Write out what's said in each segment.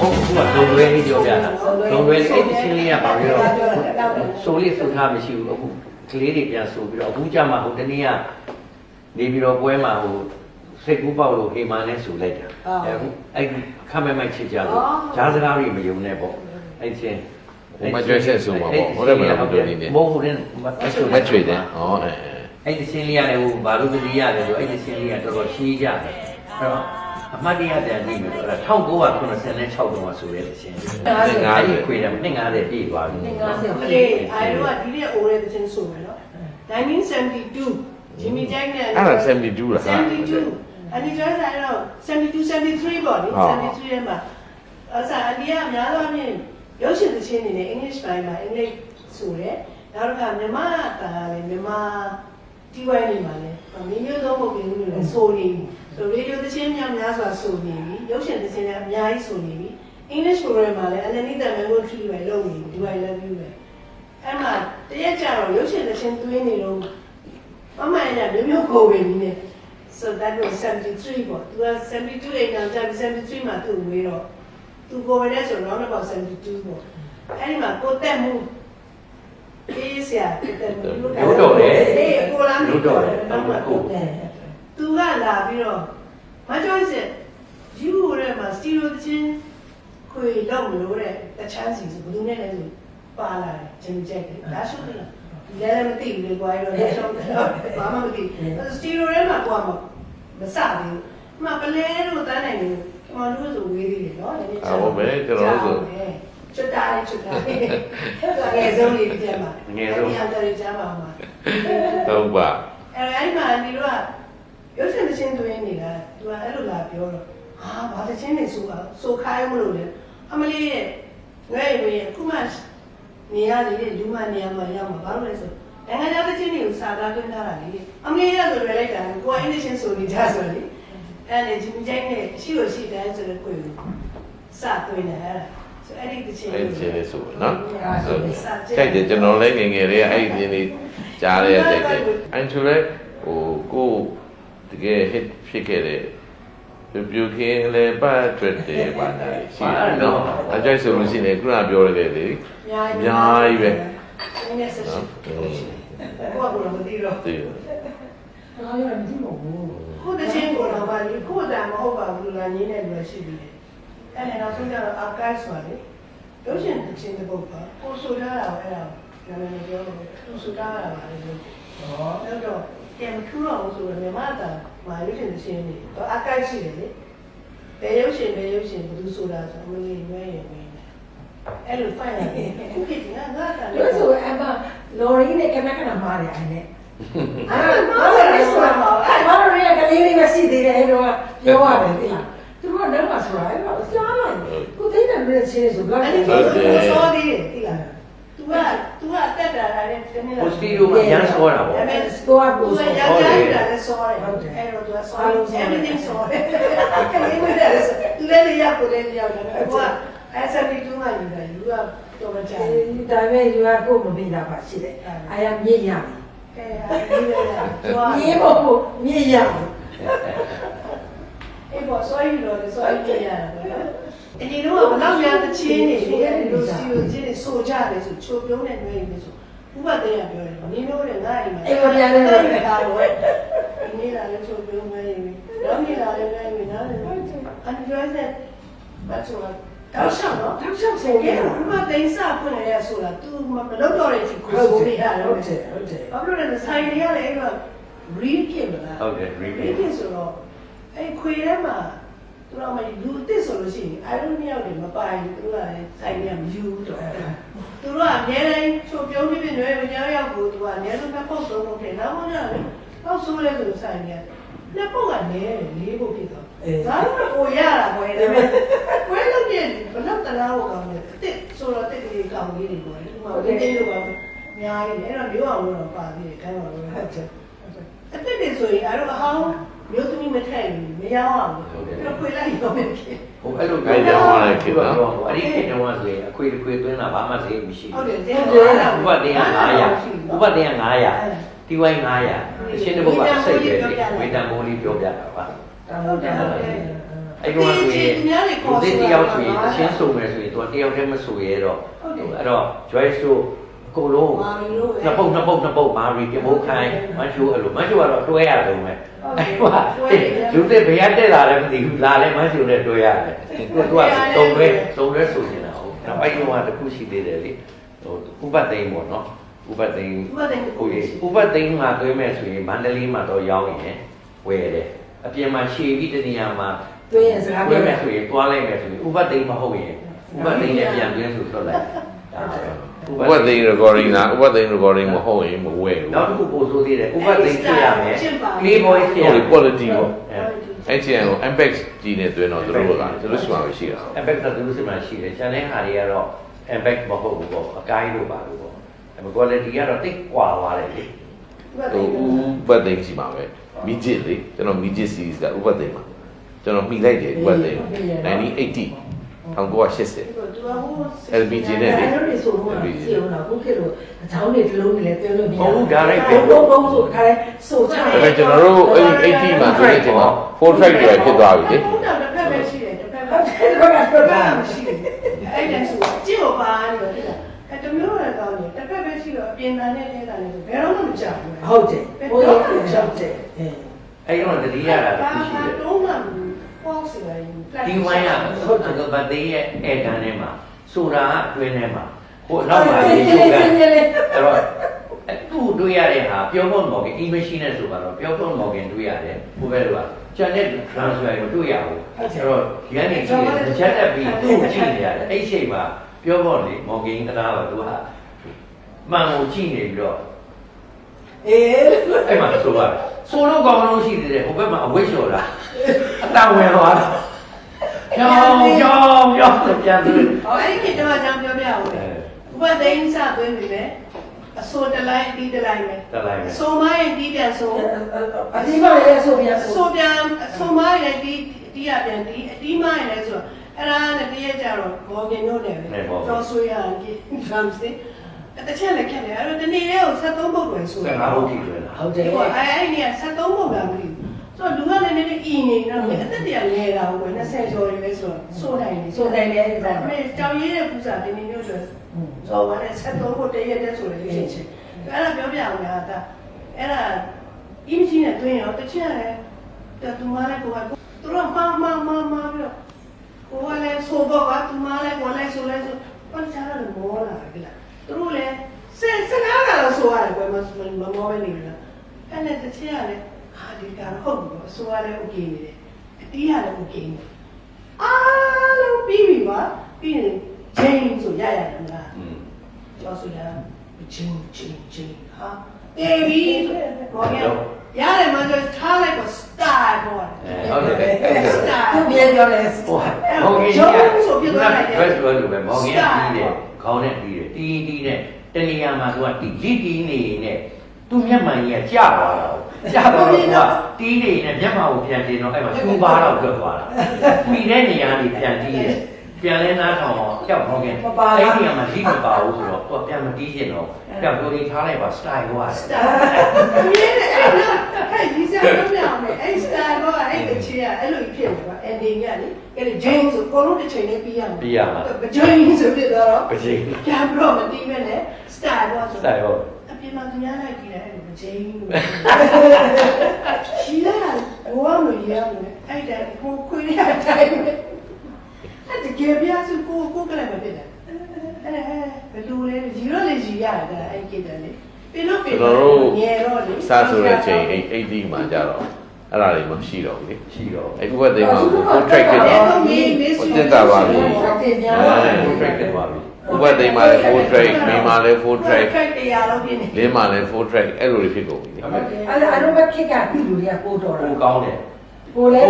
ဟုတ်ကဲ့လုံလွဲလေးပြောပြတာလုံလွဲလေးအဲ့ဒီချင်းလေးကပါပြီးတော့ဆိုလေးဆိုထားမရှိဘူးအခုကလေးတွေပြန်ဆိုပြီးတော့အခုကြမှာဟိုတနေ့ကနေပြီးတော့ပွဲမှာဟိုစိတ်ကူးပေါက်လို့ဟိမာနဲ့ဆိုလိုက်တာအခုအဲ့ခမ်းမဲမိုက်ချစ်ကြလို့ဂျားစကားတွေမယုံနဲ့ပေါ့အဲ့ချင်းဟိုမကျွဲဆက်ဆိုမှာပေါ့ဟုတ်တယ်မလားဘုရားနေမဟုတ်ဘူးနဲ့မချွေတယ်ဩအဲအဲ့ဒီချင်းလေးရတယ်ဟိုဘာလို့တတိရတယ်ဆိုအဲ့ဒီချင်းလေးကတော်တော်ရှင်းကြတယ်အဲ့တော့ အမှတ်တရပြန်ကြည့်မယ်ဆိုတော့1986တုန်းကဆိုတဲ့ချင်းလေးအဲ့ဒီခွေတယ်250ပြည့်သွားပြီကလေးအဲတော့ဒီနေ့အိုးတဲ့ချင်းဆိုမယ်နော်1972ဂျီမီဂျိုက်နဲ့အဲ့ဒါ72လားဟာ72အန်ဒီကျော်ဆိုင်တော့72 73ပေါ့လေ73ရဲ့မှာအစားအဒီကအများသောအားဖြင့်ရုပ်ရှင်သချင်းတွေနဲ့ English ပိုင်းမှာ English ဆိုတယ်နောက်တစ်ခါမြန်မာတာလည်းမြန်မာတီဝိုင်းနေမှာလည်းမင်းမျိုးသုံးပုတ်ပြီးလို့လည်းဆိုနေပြီဆို ရေဒီယိုသချင်းများများစွာဆိုနေပြီရုပ်ရှင်သချင်းလည်းအများကြီးဆိုနေပြီ English program မှာလည်း Underneath the Mango Tree ပဲလုပ်နေပြီ Do I love you ပဲအဲ့မှာတရက်ကြတော့ရုပ်ရှင်သချင်းသွင်းနေလို့မမရမျိုးမျိုးကိုဝင်နေတယ် so that was 73ပေါ့သူက72အိမ်အောင်ကြာ73မှာသူ့ဝေးတော့သူကိုဝင်တဲ့ဆို round about 72ပေါ့အဲ့ဒီမှာကိုတက်မှုအေးဆရာကိုတက်မှုလို့တော့လေအေးကိုလာလို့တော့လေတော့ကိုသူက လာပြီးတော့မကျော်စစ်ယူရဲမှာစတီရိုချင်းခွေလောက်မလို့တဲ့တချမ်းစီဆိုဘယ်သူနဲ့လဲဆိုပါလာတယ်ဂျင်ကြက်တယ်ဒါရှုပ်တယ်လည်းမသိဘူးလေကွာရောလည်းရှုပ်တယ်ဘာမှမသိစတီရိုရဲမှာကွာမမစဘူးမပလဲလို့တန်းနိုင်တယ်ကျွန်တော်တို့ဆိုဝေးသေးတယ်နော်လည်းအာဟုတ်ပဲကျွန်တော်တို့ဆိုချွတ်တာလေးချွတ်တာလေးငယ်ဆုံးလေးပြမှာအတယ်ကြားပါမှာဟုတ်ပါအဲ့အဲ့မှာဒီတော့ ရုပ်ရှင်သချင်းသွင်းနေတာသူကအဲ့လိုလာပြောတော့ဟာဘာသချင်းနေဆိုတာဆိုခိုင်းမလို့လေအမလေးရဲ့ငဲ့ရွေးခုမှနေရလေလူမနေရမှာရောက်မှာဘာလို့လဲဆိုနိုင်ငံခြားသချင်းတွေကိုစာသားသွင်းထားတာလေအမလေးရဆိုရလိုက်တာကိုကအင်္ဂလိပ်ချင်းဆိုနေကြဆိုလေအဲ့လေဂျင်ဂျိုင်းနဲ့ရှိလို့ရှိတယ်ဆိုတော့ကိုယ်စာသွင်းတယ်အဲ့ဒါဆိုအဲ့ဒီသချင်းအဲ့ဒီချင်းလေးဆိုနော်ဆိုကြိုက်တယ်ကျွန်တော်လည်းငယ်ငယ်လေးအဲ့ဒီချင်းလေးကြားရတဲ့ကြိုက်တယ်အဲ့ဆိုလဲဟိုကို တကယ် hit ဖြစ်ခဲ့တဲ့ပြပြခင်းလေပတ်ထွက်တယ်ပါနာရှိတယ်နော်အကြိုက်ဆိုလို့ရှိရင်ခုနပြောရတယ်လေအများအများကြီးပဲနည်းနည်းဆက်ရှိကိုကဘယ်လိုမသိတော့ဒီအားရမကြည့်မဘူးကိုတချင်းကိုတော့ပါလေကိုတန်မဟုတ်ပါဘူးလားငင်းနေလို့ရှိပြီလေအဲ့ဒါတော့ဆိုကြတော့ archive ဆိုလေရုပ်ရှင်တချင်းတစ်ပုဒ်ပါကိုဆိုထားတာအဲ့ဒါနာမည်ပြောလို့သူဆိုထားတာပါလေဟောအဲ့ တော့ကဲမထူတော့ဘူးဆိုတော့မြန်မာတာမာရုပ်ရှင်တချင်းနေတော့ archive ရှိတယ်လေဘယ်ရုပ်ရှင်ဘယ်ရုပ်ရှင်ဘယ်သူဆိုတာဆိုမင်းငွေရမင်းအဲ့လိုဖိုင်ရတယ်ခုခေတ်ကငါကလည်းလို့ဆိုအမလော်ရီနဲ့ကနကနမားတယ်အဲ့နဲ့အဲ့ဘာလို့လဲဆိုတော့ဘာလို့လဲကလေးလေးပဲရှိသေးတယ်အဲ့တော့ပြောရတယ်သိလားသူကလည်းမဆိုတာအဲ့တော့ကြားလိုက်ကိုသိတယ်လို့ချင်းဆိုတော့အဲ့ဒီကိုစောသေးတယ်သိလား तू က तू ကတက်တာလည်းတနေ့ ဟိုစတီရိုမှာရမ်းစောတာပေါ့ ဒါပေမဲ့ စတော့ तू ကို က ဆို ရ တော့ ကြတာလည်းစောတယ်အဲ့တော့ तू ကစောလို့ everything စောတယ်ကလေးမတဲ့လည်းသူလည်းရကိုလည်းရတယ်ဟိုက SMD2 မှယူတယ်ယူကတော့မကြဘူး ဒါပေမဲ့ယူကကိုမပြီးတာပါရှိတယ်အာရမြင့်ရမယ် အဲအဲ့ဒီလည်းသွား မြင့်ဖို့မြင့်ရမယ် အေးပေါ့စောယူတော့စောယူကြရတယ်ပေါ့ အရင်တော့ဘလောက်များတဲ့ချင်းနေလေအဲ့လိုစီကိုချင်းနေဆိုကြတယ်ဆိုချိုပြုံးနေနေနေဆိုဥပဒေရပြောတယ်နင်းတို့လည်းငါအိမ်မှာအိမ်မပြန်လဲလို့တာတော့ဒီနေ့လာလည်းချိုပြုံးနေနေတော့နေ့လာလည်းလည်းနေနော်အန်ဒရဆက်ဘာဆိုတော့တောက်ရှောင်းနော်ထောက်ချက်ဆိုကဲရဥပဒေစဖွင့်ရဆိုတာ तू မလုပ်တော့တဲ့ချင်းကိုဆိုနေရတယ်ဟုတ်တယ်ဟုတ်တယ်ဘာလို့လဲဆိုင်ရလည်းအဲ့တော့ read ဖြစ်မလားဟုတ်တယ် read repeat ဖြစ်ဆိုတော့အဲ့ခွေထဲမှာ သူတို့မှလူအစ်စ်ဆိုလို့ရှိရင်အားလုံးမြောက်တယ်မပိုင်ဘူးသူတို့ကလည်းဆိုင်ရမယူတော့သူတို့ကအများတိုင်းချိုပြုံးပြီးပြီးရွယ်မကြောက်ရောက်ကိုသူကအများဆုံးတစ်ပုတ်သုံးပုတ်ထည့်နောက်မှလည်းတော့ဆိုးလဲဆိုဆိုင်ရနှစ်ပုတ်ကနေလေးပုတ်ဖြစ်တော့ဒါတော့ကိုရတာကွယ်ဒါပေမဲ့ကွယ်လို့ပြည့်ဘလောက်တလားဟောကောင်းတယ်တစ်ဆိုတော့တစ်ကလေးကောင်းလေးတွေကွယ်ဒီမှာဒီနေ့တော့အများကြီးအဲ့တော့မျိုးအောင်လို့ပါသေးတယ်ခိုင်းပါလို့ဟုတ်တယ်အစ်စ်တွေဆိုရင်အဲ့တော့အဟောင်း မျိုးသမီးမထည့်ဘူးမရောအောင်ဘူးတော့ခွေလိုက်ရောမယ်ဖြစ်ဟိုအဲ့လိုအဲ့ဒီခေတ်တုန်းကဆိုရင်အခွေအခွေသွင်းတာဘာမှဈေးမရှိဟုတ်တယ်ဘူးတဲ့ဥပဒေက900ဥပဒေက900တီဝိုင်း900အရှင်းတစ်ပုဒ်ကစိတ်ပဲဝေတန်မိုးလေးပြောပြတာပါဟုတ်တယ်ဟုတ်တယ်အဲ့တော့ဆိုရင်လူသစ်တယောက်ဆိုရင်အချင်းဆိုမယ်ဆိုရင်သူကတယောက်တည်းမဆိုရဲတော့အဲ့တော့ Joyce တို့ အကုန်လုံးနှစ်ပုတ်နှစ်ပုတ်နှစ်ပုတ်ဘာရီတပုတ်ခိုင်းမချိုးအဲ့လိုမချိုးကတော့တွဲရတော့မယ်အဲ့ဟိုလူသစ်ဘယ်ရတက်လာလဲမသိဘူးလာလဲမချိုးနဲ့တွဲရတယ်သူကတုံးတွဲတုံးတွဲဆိုနေတာဟုတ်နောက်ပိုင်းတော့တခုရှိသေးတယ်လေဟိုဥပသိမ်းပေါ့နော်ဥပသိမ်းဥပဒေဟုတ်ရေဥပသိမ်းမှာသွင်းမဲ့ဆိုရင်မန္တလေးမှာတော့ရောင်းရင်ဝယ်တယ်အပြင်မှာရှေပြီးတနေရာမှာတွင်းရင်စကားသွပြောင်းမယ်မဲ့ဆိုရင်တွားလိုက်မယ်ဆိုရင်ဥပသိမ်းမဟုတ်ရင်ဥပသိမ်းနဲ့ပြန်သွင်းဆိုထွက်လိုက်ဒါပဲ ဥပသိန်း recording လားဥပသိန်း recording မဟုတ်ရင်မဝဲဘူးနောက်တစ်ခုပို့ဆိုသေးတယ်ဥပသိမ်းဖြစ်ရမယ် play boy ဖြစ်ရဟုတ်မယ်လေ quality ပေါ့အဲအဲ့ကျန်ကို impact ကြီးနေသွင်းတော့သူတို့ကသူတို့ရှိမှပဲရှိတာ impact တော့သူတို့စီမှာရှိတယ်ကျန်တဲ့ဟာတွေကတော့ impact မဟုတ်ဘူးပေါ့အကိုင်းတို့ပါလို့ပေါ့အဲ quality ကတော့တိတ်ကွာသွားတယ်လေဟိုဥပသိန်းရှိမှာပဲမိကျစ်လေကျွန်တော်မိကျစ် series ကဥပသိန်းမှာကျွန်တော်မိလိုက်တယ်ဥပသိန်း1980 1980 LBG နဲ့လေအဲ့လိုဆိုတော့ကြည့်အောင်တော့ခုခေတ်လိုအချောင်းတွေတစ်လုံးတွေလည်းတွင်းလို့မရဟုတ်ဒါရိုက်ပဲဘုံဘုံဆိုခါလဲဆိုချဒါပေမဲ့ကျွန်တော်တို့အဲ့ဒီ80မှာဆိုတဲ့ချိန်မှာ4 track တွေဖြစ်သွားပြီလေဘုရားတစ်ဖက်ပဲရှိတယ်တစ်ဖက်ပဲဟုတ်တယ်တော့တော့ဘာမှရှိတယ်အဲ့ဒါဆိုကြည့်ဟောပါနေတော့တိလားအဲ့တမျိုးရကောင်းတယ်တစ်ဖက်ပဲရှိတော့အပြင်သားနဲ့ထဲတာနဲ့ဆိုဘယ်တော့မှမကြောက်ဘူးဟုတ်တယ်ဘိုးရောက်ရောက်တယ်အဲအဲ့တော့တတိယတာတစ်ခုရှိတယ်တော့မှ ပေါ့စီလိုက်ဒီဝိုင်းကဟုတ်တယ်ဗတ်သေးရဲ့အဲတန်းထဲမှာဆိုတာအတွင်းထဲမှာဟိုနောက်မှာရေချိုးကအဲ့တော့သူ့တွေ့ရတဲ့ဟာပြောဖို့မော်ကင် e-machine နဲ့ဆိုပါတော့ပြောဖို့မော်ကင်တွေ့ရတယ်ဟိုဘက်ကကျန်တဲ့ transfer ကိုတွေ့ရဘူးအဲ့တော့ရန်နေကြည့်တယ်ချက်တက်ပြီးသူ့ကြည့်နေရတယ်အဲ့ချိန်မှာပြောဖို့လေမော်ကင်တရားပါသူကမှန်ကိုကြည့်နေပြီးတော့အေးအဲ့မှာဆိုရတယ်ဆိုလို့ကောင်းလို့ရှိသေးတယ်ဟိုဘက်မှာအဝိတ်လျှော်တာအ တန်ဝင်သွားတာကြောင်ကြောင်ကြောင်ပြန်သူဟောအဲ့ဒီကတော့ကြောင်ပြောပြအောင်လေဥပဒေင်းစသွင်းပြီလေအစိုးတလိုက်ဒီတလိုက်ပဲတလိုက်ပဲဆိုမိုင်းဒီပြန်ဆိုအဒီမလည်းဆိုပြန်ဆိုဆိုပြန်ဆိုမိုင်းလည်းဒီဒီရပြန်ဒီအဒီမိုင်းလည်းဆိုအဲ့ဒါနဲ့တရက်ကြတော့ဘောကင်တို့လည်းပဲတော့ဆွေးရအောင်ဒီ drums တွေတချက်လည်းခက်တယ်အဲ့တော့ဒီနေ့လေးကို73ပုတ်တွေဆိုစကားဟုတ်ကြည့်တယ်လားဟုတ်တယ်ဒီကအဲ့အဲ့ဒီက73ပုတ်လာမလို့ ဆိုတော့လူကလည်းနည်းနည်းအီနေတော့အသက်တရလဲတာဟို20ကျော်တွေပဲဆိုတော့ဆိုနိုင်တယ်ဆိုတယ်လည်းအဲ့ဒါဒါပေမဲ့ကြောင်ရည်တဲ့ပူစာဒီနေ့မျိုးဆိုဇော်ဝါနဲ့73ပုတ်တရက်တည်းဆိုလည်းဖြစ်ချင်းအဲ့ဒါပြောပြအောင်များဒါအဲ့ဒါအင်းကြီးနဲ့တွင်းရောတစ်ချက်လည်းတူမလည်းကိုကသူတို့မှားမှားမှားမှားပြီးတော့ကိုကလည်းဆိုတော့ကသူမလည်းကိုလည်းဆိုလဲဆိုဘာချာရလို့မောလာကြလားသူတို့လည်းစက်စကားကတော့ဆိုရတယ်ကွယ်မမမောပဲနေလားအဲ့နဲ့တစ်ချက်ကလည်း ဟာဒီကရဟုတ်ဘူးအစိုးရလည်း okay နေတယ်အတီးရလည်း okay နေအားလုံးပြီးပြီပါပြီးရင်ဂျင်းဆိုရရတယ်မလားကျော်ဆိုရဂျင်းဂျင်းဂျင်းဟာတေးပြီဘောရရတယ်မှတော့ထားလိုက်တော့ star ပေါ်တယ်ဟုတ်တယ် star သူပြန်ပြောတယ် star ဟုတ်ကဲ့ဂျင်းဆိုပြောလိုက်တယ် dress လို့ပဲမောင်ကြီးတီးတယ်ခေါင်းနဲ့တီးတယ်တီးတီးနဲ့တနေရာမှာသူကတီးတီးနေနေ သူ့မျက်မှန်ကြီးကကြာသွားတာကြာသွားတော့သူကတီးနေနဲ့မျက်မှန်ကိုပြန်တင်တော့အဲ့မှာသူ့ဘာတော့ကျွတ်သွားတာပြီးတဲ့နေရာကြီးပြန်တီးတယ်ပြန်လဲနားထောင်အောင်ကြောက်တော့ခင်အဲ့ဒီကမှလိမပါဘူးဆိုတော့သူကပြန်မတီးချင်တော့ကြောက်ပြောနေထားလိုက်ပါ style က style မြင်တယ်အဲ့ဒါအဲ့ဒီစားလို့မရအောင်လေအဲ့ style တော့အဲ့ဒီချေရအဲ့လိုဖြစ်နေပါ ending ကလေအဲ့ဒီ jane ဆိုကိုလုံးတစ်ချိန်လေးပြီးရမှာပြီးရမှာ jane ဆိုပြတော့ပကြီးပြန်ပြီးတော့မတီးမဲ့နဲ့ style တော့ဆို style ဟုတ်အ ပြင်မှာသူများလိုက်ကြည့်တယ်အဲ့လိုဂျိန်းလို့ရှိလာဘောမရရမယ်အဲ့ဒါကိုခွေးရတိုင်းပဲအဲ့ဒီကေပြားစုကိုကိုကလည်းမဖြစ်တယ်အဲ့ဒါဘယ်လိုလဲရီရောလေရီရတယ်အဲ့ကိတယ်လေပြလို့ပြကျွန်တော်တို့ငယ်တော့လေစဆိုတဲ့ချိန်80မှာကြတော့အဲ့ဒါတွေမရှိတော့ဘူးလေရှိတော့အဲ့ဥပသိန်းမှာ full track ဖြစ်သွားတက်တာပါပြီတင်ပြန်အဲပါ track တက်သွားပြီ ဥပသိန်းမှာလည်း full track မိန်းမှာလည်း full track တရားလုံးပြနေလင်းမှာလည်း full track အဲ့လိုတွေဖြစ်ကုန်ပြီလေဟုတ်ကဲ့အဲ့ဒါအရုံးဘခိကပြည်လူတွေကပို့တော်တာကိုကောင်းတယ်ပို့လဲ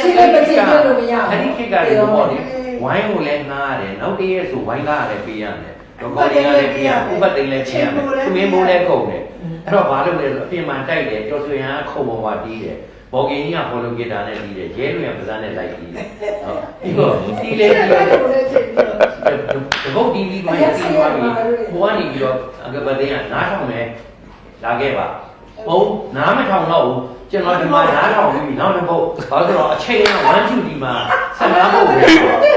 စီလိုက်မသိပြလို့မရဘူးအဲ့ဒီခေတ်ကလည်းဘောလေဝိုင်းကိုလည်းငားရတယ်နောက်တည့်ရက်ဆိုဝိုင်းကားလည်းပေးရတယ်တော့ကော်ဒီကလည်းပေးရဥပသိန်းလည်းပေးရမယ်သူမင်းမိုးလည်းကုန်တယ်အဲ့တော့ဘာလို့လဲဆိုအပြင်မှာတိုက်တယ်ကျော်ဆွေဟန်ခုံပေါ်မှာတီးတယ် ဘော်ကင်ကြီးကဘောလုံးဂီတာနဲ့တီးတယ်ရဲလူရပဇာနဲ့လိုက်တီးတယ်ဟုတ်ပြီးတော့တီးလေပြီးတော့တကုတ်တီးပြီးတော့တီးသွားပြီဘိုးကနေပြီးတော့အကပတင်းကနားထောင်မယ်လာခဲ့ပါဘုံနားမထောင်တော့ဘူးကျွန်တော်ဒီမှာနားထောင်ပြီးနောက်တစ်ပုတ်ဘာလို့လဲအချိန်က1 2ဒီမှာ15ပုတ်ပဲ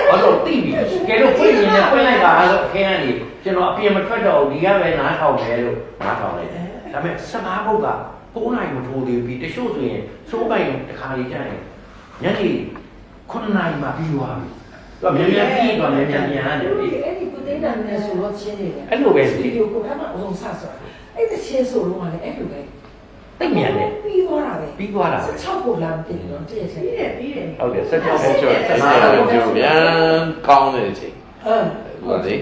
ဘာလို့သိပြီကဲလို့ဖွင့်ရင်လည်းဖွင့်လိုက်ပါဆိုအခင်းကနေကျွန်တော်အပြင်မထွက်တော့ဘူးဒီကပဲနားထောင်မယ်လို့နားထောင်လိုက်တယ်ဒါပေမဲ့15ပုတ်က 9နိုင်မထိုးသေးဘူးတချို့ဆိုရင်စိုးပိုင်တစ်ခါလေးကြာရင်ညနေ9နိုင်မှပြီးသွားပြီတော့မြန်မြန်ပြီးတော့မြန်မြန်မြန်ရတယ်လေအဲ့ဒီကိုတိတ်တန်နဲ့ဆိုတော့ချင်းနေတယ်အဲ့လိုပဲစတူဒီယိုကိုအမှအဆုံးဆဆိုအဲ့ဒီချင်းဆိုတော့လည်းအဲ့လိုပဲတိတ်မြန်တယ်ပြီးသွားတာပဲပြီးသွားတာပဲ16ကိုလာပြင်တော့တည့်ချင်ပြီးတယ်ပြီးတယ်ဟုတ်တယ်ဆက်ကြောင်းအဲကျော်ဆက်ကျော်ကျော်ပြန်ကောင်းတဲ့အချိန်ဟမ်ဟိုလေ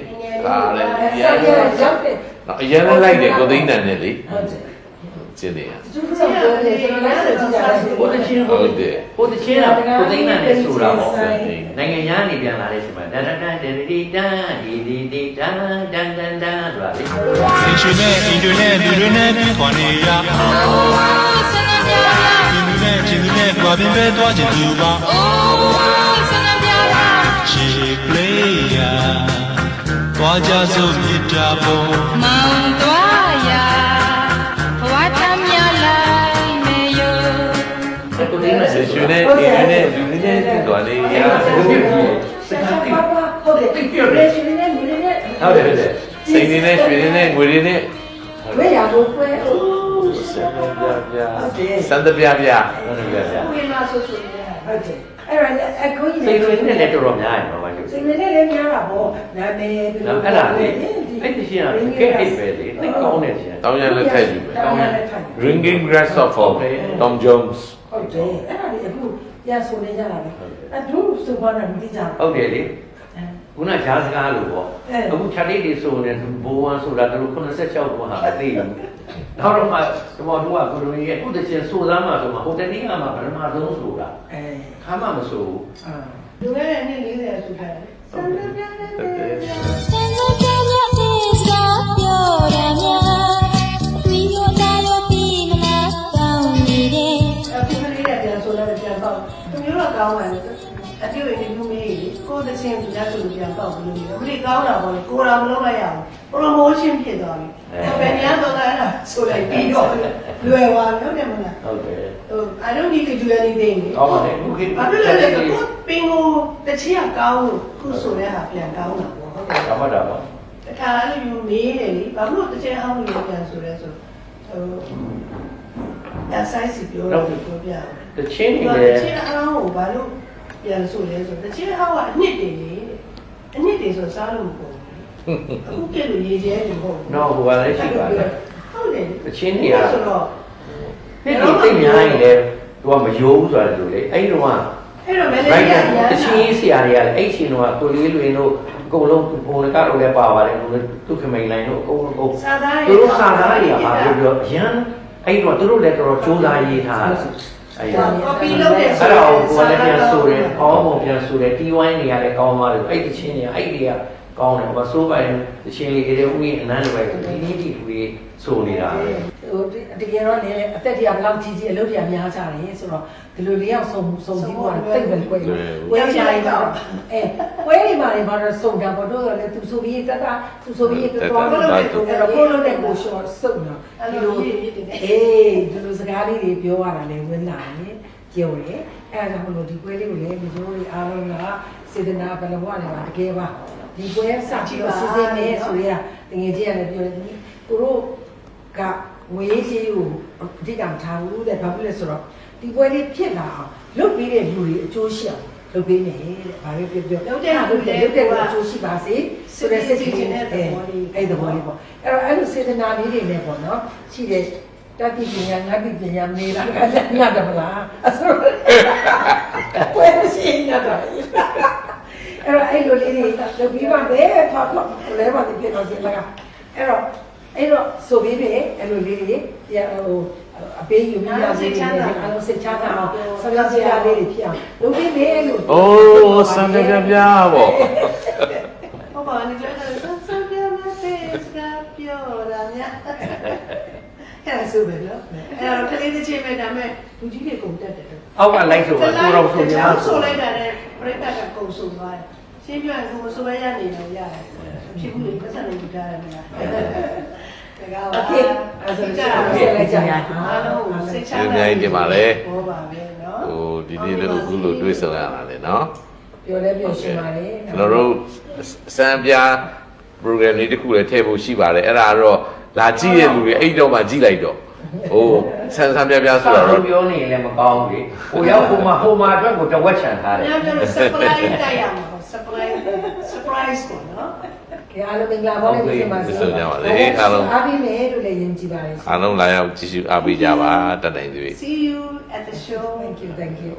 ကားလည်းအဲ့ပြန်ဒါရောက်တယ်နော်အရင်လည်းလိုက်တယ်ကိုသိန်းတန်နဲ့လေဟုတ်တယ် ကျင်းနေရသူတို့ကပြောတယ်ကျွန်တော်လည်းဆက်ကြည့်ရတယ်ဘုဒ္ဓချင်းဘုဒ္ဓဘုဒ္ဓချင်းကကိုသိန်းနဲ့ဆိုတာပေါ့နိုင်ငံညာနေပြန်လာတဲ့အချိန်မှာတန်တန်တန်ဒီတန်ဒီဒီဒီတန်တန်တန်တန်ဆိုတာလေအင်ရှင်နဲ့အင်ဒိုနဲ့လူတွေနဲ့ပြီးခွာနေရပြည်သူနဲ့ပြည်သူနဲ့တွားပြင်းပဲတွားချင်သူပါချီပလေးယာတွားကြစို့မြစ်တာပုံမောင်သွားရာ ရှင်နဲ့ဒီနဲ့လူတွေနဲ့ပြီးသွားလေရဟုတ်တယ်ဟုတ်တယ်ဟုတ်တယ်တိတ်ပြောတယ်ရှင်နေနေနေဟုတ်တယ်ဟုတ်တယ်စိတ်နေနဲ့ရွှေနေနဲ့ငွေတွေနဲ့ဝေးရဖို့ပွဲဟုတ်စံပြပြစံတပြပြဟုတ်တယ်ဗျာကိုယ်လာဆိုဆိုနေတယ်ဟုတ်တယ်အဲ့ဒါအကိုကြီးစိတ်ရင်းနဲ့လည်းတော်တော်များရင်တော့ဘာလို့စိတ်နေလည်းများတာပေါ့နာမည်နော်အဲ့ဒါလေအဲ့ဒီချင်းကကဲအိတ်ပဲလေသိကောင်းတဲ့ချင်းတောင်းရလက်ထက်ယူပဲတောင်းရတဲ့ထိုင် Ringing Grass of Tom Jones ဟုတ်တယ်အဲ့ဒါလေးအခု ပြန်ဆိုနေကြတာလေအဒူစဘာနာမသိကြဘူးဟုတ်တယ်လေခုနရှားစကားလို့ပေါ့အခုခြာလေးတွေဆိုနေဘိုးဝမ်းဆိုတာတို့86ဘိုးဟာမသိဘူးနောက်တော့မှဒီပေါ်တို့ကကိုလိုရဲ့ခုတချင်းဆိုသားမှဆိုမှဟိုတနေ့ကမှဗရမဆုံးဆိုတာအဲခါမှမဆိုဘူးအာလူငယ်တဲ့နှစ်40ဆိုထားတယ်ဆန္ဒပြတဲ့စံ ကိုယ်တချင်းသူများဆိုပြန်ပေါ့ဘယ်လိုလဲအခုဒီကောင်းတာပေါ့လေကိုယ်တော်မလုပ်လိုက်ရအောင်ပရိုမိုးရှင်းဖြစ်သွားပြီဘယ်ညာတော့အဲ့ဒါဆိုလိုက်ပြီးတော့လွယ်သွားတယ်ဟုတ်တယ်မလားဟုတ်တယ် I don't need to do anything ကောင်းပါလေခုခေတ်ဘာဖြစ်လဲလဲဆိုတော့ပင်ကိုတစ်ချင်းကကောင်းလို့ခုဆိုတဲ့ဟာပြန်ကောင်းတာပေါ့ဟုတ်တယ်ကောင်းပါတာပေါ့တခါလည်းယူမေးတယ်လေဘာလို့တစ်ချင်းအောင်လို့ပြန်ဆိုလဲဆိုဟိုအဆိုင်စီပြောတော့ပြောပြအောင်တချင်းဒီနေမှာလေတစ်ချင်းအောင်ကိုဘာလို့ ပြန်ဆိုလဲဆိုတစ်ချင်းအောင်ကအနှစ်တည်းလေအနှစ်တည်းဆိုစားလို့မပေါ့အခုကဲလို့ရေးကျဲတယ်ဟုတ်တော့ဟိုကလည်းရှိပါတယ်ဟုတ်တယ်တချင်းတွေကဆိုတော့နေ့တော့သိများရင်လည်းသူကမယိုးဘူးဆိုတာလို့လေအဲ့ဒီတော့အဲ့တော့မလေးရိုက်ကတယ်များတချင်းကြီးဆရာတွေကလည်းအဲ့ချင်းတော့ကိုလေးလွင်တို့အကုန်လုံးဘုံကတော့လည်းပါပါတယ်သူခမိန်လိုင်းတို့အကုန်လုံးကိုစာသားသူတို့စာသားတွေကပါပြောပြောအရန်အဲ့တော့သူတို့လည်းတော်တော်စူးစမ်းရေးထားတယ် အဲ့ဒါကော်ပီလုပ်တဲ့အဲ့တော့ကိုယ်လည်းပြန်ဆိုတယ်အောင်းပုံပြန်ဆိုတယ်တီဝိုင်းတွေကလည်းကောင်းသွားတယ်အဲ့ဒီချင်းတွေကအဲ့ဒီက ကောင်းတယ်ဟိုဆိုးပိုင်တချင်းလေးတွေဦးကြီးအနမ်းတွေပဲဒီနေ့ဒီကူလေးဆိုနေတာပဲဟိုတကယ်တော့လည်းအသက်တရားဘယ်လောက်ကြီးကြီးအလုပ်တွေများကြတယ်ဆိုတော့ဒီလိုလေးယောက်စုံစုံပြီးတော့တိတ်ပဲကွယ်ဝဲချလိုက်တော့အဲဝဲဒီမှာနေမှာတော့စုံတာပေါ့တို့လည်းသူဆိုပြီးတတသူဆိုပြီးတတော်ဘယ်လိုလဲအဲ့တော့ကိုလုံးနဲ့ကိုရှော့စုံတော့အဲ့ဒီလိုလိုရေးရေးတယ်အေးဒီလိုစကားလေးတွေပြောရတာလည်းဝင်လာတယ်ပြောတယ်အဲ့ဒါကြောင့်မလို့ဒီပွဲလေးကိုလည်းဒီလိုတွေအားလုံးကစေတနာဘယ်လိုဝနေပါတကယ်ပါ ဒီပွဲစကြည့်တော့စီစဉ်နေဆိုရတကယ်ကြီးရတယ်ပြောတယ်ကိုတို့ကငွေကြီးကိုအဓိကထားဘူးတဲ့ဘာဖြစ်လဲဆိုတော့ဒီပွဲလေးဖြစ်လာအောင်လုပ်ပြီးတဲ့လူတွေအကျိုးရှိအောင်လုပ်ပေးမယ်တဲ့ဘာပဲပြောပြောလုပ်တဲ့လူတွေလုပ်တဲ့အကျိုးရှိပါစေဆိုတဲ့စိတ်ကြီးနဲ့အဲ့ဒီဘောလေးပေါ့အဲ့တော့အဲ့လိုစေတနာလေးတွေနဲ့ပေါ့နော်ရှိတဲ့တတိပညာငါတိပညာမေးတာကလည်းငါတယ်မလားအစိုးရဘယ်ရှိနေတာအဲ့တော့အဲ့လို လေးတွေလုပ်ပြီးပါပဲဖတ်တော့လဲပါဒီပြတော့ဒီလာအဲ့တော့အဲ့တော့ဆိုပြီးပြီအဲ့လိုလေးတွေတရားဟိုအပေးယူမြားလေးတွေအလုံးစစ်ချမ်းသာအောင်ဆက်လက်စရာလေးတွေဖြစ်အောင်လုပ်ပြီးပြီလို့အိုးစံတပြပြပေါ့ဟုတ်ပါနေကြတယ်ဆန်းဆန်းပြမတဲ့စကားပြောတာများအဲ့ဒါဆိုပဲနော်အဲ့တော့ကလေးတစ်ချိန်ပဲဒါမဲ့လူကြီးတွေကုန်တက်တယ်တော့အောက်ကလိုက်ဆိုတော့ကိုတော့ဆိုနေမှာဆိုလိုက်တာနဲ့ပြိတ္တကကုန်ဆိုသွားတယ် ရှင်းပြရင်ကိုဆိုရရနေတော့ရတယ်ဖြစ်ဘူးလေပတ်စံနေကြရတယ်မလား တကား โอ ပါ เคအဲ့ဆိုတော့ဆက်လိုက်ကြရအောင် အားလုံးစိတ်ချ ကျေးဇူးအများကြီးတင်ပါလေ ဟောပါပဲနော် ဟိုဒီနေ့လည်းအခုလိုတွေ့ဆုံရတာလေနော် ပြောလဲပြောရှင်ပါလေ ကျွန်တော်တို့စံပြား program လေးတစ်ခုလည်းထည့်ဖို့ရှိပါတယ်အဲ့ဒါတော့လာကြည့်တဲ့လူတွေအဲ့တော့မှကြည့်လိုက်တော့ ဟိုဆန်ဆန်ပြားပြားဆိုဆောက်တော့ပြောနေရင်လည်းမကောင်းဘူးလေဟိုရောက်ဟိုမှာဟိုမှာအတွက်ကိုတဝက်ချန်ထားတယ်။ညပြောလို့ supply တိုက်ရမှာပေါ့ supply surprise ပေါ့နော်ကဲအားလုံးမင်္ဂလာပါလို့ပြောပါစေအားပြီးမယ်လို့လည်းယဉ်ကြည်ပါတယ်အားလုံးလာရောက်ကြည့်ရှုအားပေးကြပါတတ်နိုင်သေး။ See you at the show. thank you thank you